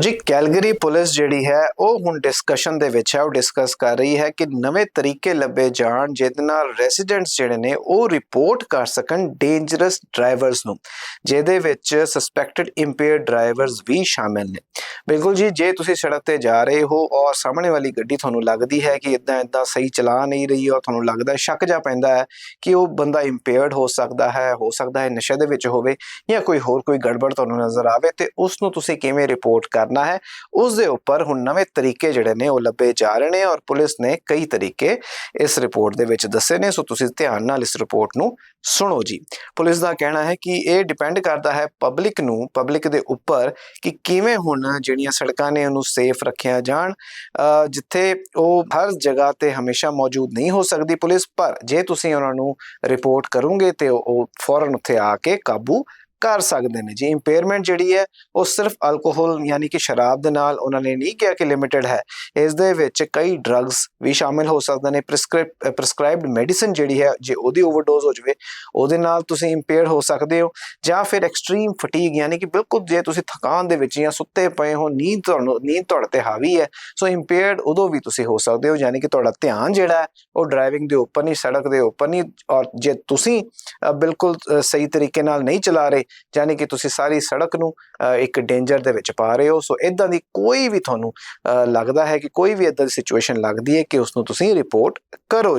ਜੀ, Calgary police ਜਿਹੜੀ ਹੈ, ਉਹ ਹੁਣ ਡਿਸਕਸ਼ਨ ਦੇ ਵਿੱਚ ਹੈ, ਉਹ ਡਿਸਕਸ ਕਰ ਰਹੀ ਹੈ ਕਿ ਨਵੇਂ ਤਰੀਕੇ ਲੱਭੇ ਜਾਣ ਜਿਹਦੇ ਨਾਲ ਰੈਜ਼ੀਡੈਂਟਸ ਜਿਹੜੇ ਨੇ, ਉਹ ਰਿਪੋਰਟ ਕਰ ਸਕਣ ਡੇਂਜਰਸ ਡਰਾਈਵਰਸ ਨੂੰ, ਜਿਹਦੇ ਵਿੱਚ ਸਸਪੈਕਟਡ ਇੰਪੇਅਰਡ ਡਰਾਈਵਰਸ ਵੀ ਸ਼ਾਮਿਲ ਨੇ। ਬਿਲਕੁਲ ਜੀ, ਜੇ ਤੁਸੀਂ ਸੜਕ ਤੇ ਜਾ ਰਹੇ ਹੋ ਔਰ ਸਾਹਮਣੇ ਵਾਲੀ ਗੱਡੀ ਤੁਹਾਨੂੰ ਲੱਗਦੀ ਹੈ ਕਿ ਇਦਾਂ ਇਦਾਂ ਸਹੀ ਚਲਾ ਨਹੀਂ ਰਹੀ ਔਰ ਤੁਹਾਨੂੰ ਲੱਗਦਾ ਹੈ, ਸ਼ੱਕ ਜਾ ਪੈਂਦਾ ਹੈ ਕਿ ਉਹ ਬੰਦਾ ਇੰਪੇਅਰਡ ਹੋ ਸਕਦਾ ਹੈ, ਹੋ ਸਕਦਾ ਹੈ ਨਸ਼ੇ ਦੇ ਵਿੱਚ ਹੋਵੇ ਜਾਂ ਕੋਈ ਹੋਰ ਕੋਈ ਗੜਬੜ ਤੁਹਾਨੂੰ ਨਜ਼ਰ ਆਵੇ ਤੇ ਉਸ ਨੂੰ ਤੁਸੀਂ ਕਿਵੇਂ ਰਿਪੋਰਟ ਕਰਨਾ ਹੈ, ਉਸ ਦੇ ਉੱਪਰ ਹੁਣ ਨਵੇਂ ਤਰੀਕੇ ਜਿਹੜੇ ਨੇ ਉਹ ਲੱਭੇ ਜਾ ਰਹੇ ਨੇ ਔਰ ਪੁਲਿਸ ਨੇ ਕਈ ਤਰੀਕੇ ਇਸ ਰਿਪੋਰਟ ਦੇ ਵਿੱਚ ਦੱਸੇ ਨੇ, ਸੋ ਤੁਸੀਂ ਧਿਆਨ ਨਾਲ ਇਸ ਰਿਪੋਰਟ ਨੂੰ ਸੁਣੋ ਜੀ। ਪੁਲਿਸ ਦਾ ਕਹਿਣਾ ਹੈ ਕਿ ਇਹ ਡਿਪੈਂਡ ਕਰਦਾ ਹੈ ਪਬਲਿਕ ਨੂੰ ਪਬਲਿਕ ਦੇ ਉੱਪਰ ਕਿ ਕਿਵੇਂ ਹੁਣ ਜਿਹੜੀਆਂ ਸੜਕਾਂ ਨੇ ਉਹਨੂੰ ਸੇਫ ਰੱਖਿਆ ਜਾਣ ਅ, ਜਿੱਥੇ ਉਹ ਹਰ ਜਗ੍ਹਾ ਤੇ ਹਮੇਸ਼ਾ ਮੌਜੂਦ ਨਹੀਂ ਹੋ ਸਕਦੀ ਪੁਲਿਸ ਪਰ ਜੇ ਤੁਸੀਂ ਉਹਨਾਂ ਨੂੰ ਰਿਪੋਰਟ ਕਰੋਗੇ ਤੇ ਉਹ ਉਹ ਫੌਰਨ ਉੱਥੇ ਆ ਕੇ ਕਾਬੂ ਕਰ ਸਕਦੇ ਨੇ। ਜੀ ਇੰਪੇਅਰਮੈਂਟ ਜਿਹੜੀ ਹੈ, ਉਹ ਸਿਰਫ ਅਲਕੋਹਲ ਯਾਨੀ ਕਿ ਸ਼ਰਾਬ ਦੇ ਨਾਲ ਉਹਨਾਂ ਨੇ ਨਹੀਂ ਕਿਹਾ ਕਿ ਲਿਮਿਟਡ ਹੈ। ਇਸ ਦੇ ਵਿੱਚ ਕਈ ਡਰੱਗਸ ਵੀ ਸ਼ਾਮਿਲ ਹੋ ਸਕਦੇ ਨੇ। ਪ੍ਰਿਸਕ੍ਰਾਈਬਡ ਮੈਡੀਸਿਨ ਜਿਹੜੀ ਹੈ, ਜੇ ਉਹਦੀ ਓਵਰਡੋਜ਼ ਹੋ ਜਾਵੇ, ਉਹਦੇ ਨਾਲ ਤੁਸੀਂ ਇੰਪੇਅਰ ਹੋ ਸਕਦੇ ਹੋ। ਜਾਂ ਫਿਰ ਐਕਸਟ੍ਰੀਮ ਫਟੀਗ ਯਾਨੀ ਕਿ ਬਿਲਕੁਲ ਜੇ ਤੁਸੀਂ ਥਕਾਨ ਦੇ ਵਿੱਚ ਜਾਂ ਸੁੱਤੇ ਪਏ ਹੋ, ਨੀਂਦ ਤੁਹਾਨੂੰ, ਨੀਂਦ ਤੁਹਾਡੇ ਤੇ ਹਾਵੀ ਹੈ ਸੋ ਇੰਪੇਅਰਡ ਉਦੋਂ ਵੀ ਤੁਸੀਂ ਹੋ ਸਕਦੇ ਹੋ, ਯਾਨੀ ਕਿ ਤੁਹਾਡਾ ਧਿਆਨ ਜਿਹੜਾ ਉਹ ਡਰਾਈਵਿੰਗ ਦੇ ਉੱਪਰ ਨਹੀਂ, ਸੜਕ ਦੇ ਉੱਪਰ ਨਹੀਂ, ਔਰ ਜੇ ਤੁਸੀਂ ਬਿਲਕੁਲ ਸਹੀ ਤਰੀਕੇ ਨਾਲ ਨਹੀਂ ਚਲਾ ਰਹੇ ਯਾਨੀ ਕਿ ਤੁਸੀਂ ਸਾਰੀ ਸੜਕ ਨੂੰ ਅ, ਇੱਕ ਡੇਂਜਰ ਦੇ ਵਿੱਚ ਪਾ ਰਹੇ ਹੋ। ਸੋ ਇਦਾਂ ਦੀ ਕੋਈ ਵੀ ਤੁਹਾਨੂੰ ਅ, ਲੱਗਦਾ ਹੈ ਕਿ ਕੋਈ ਵੀ ਇਦਾਂ ਦੀ ਸਿਚੁਏਸ਼ਨ ਲੱਗਦੀ ਹੈ ਕਿ ਉਸ ਨੂੰ ਤੁਸੀਂ ਰਿਪੋਰਟ ਕਰੋ ਜੀ।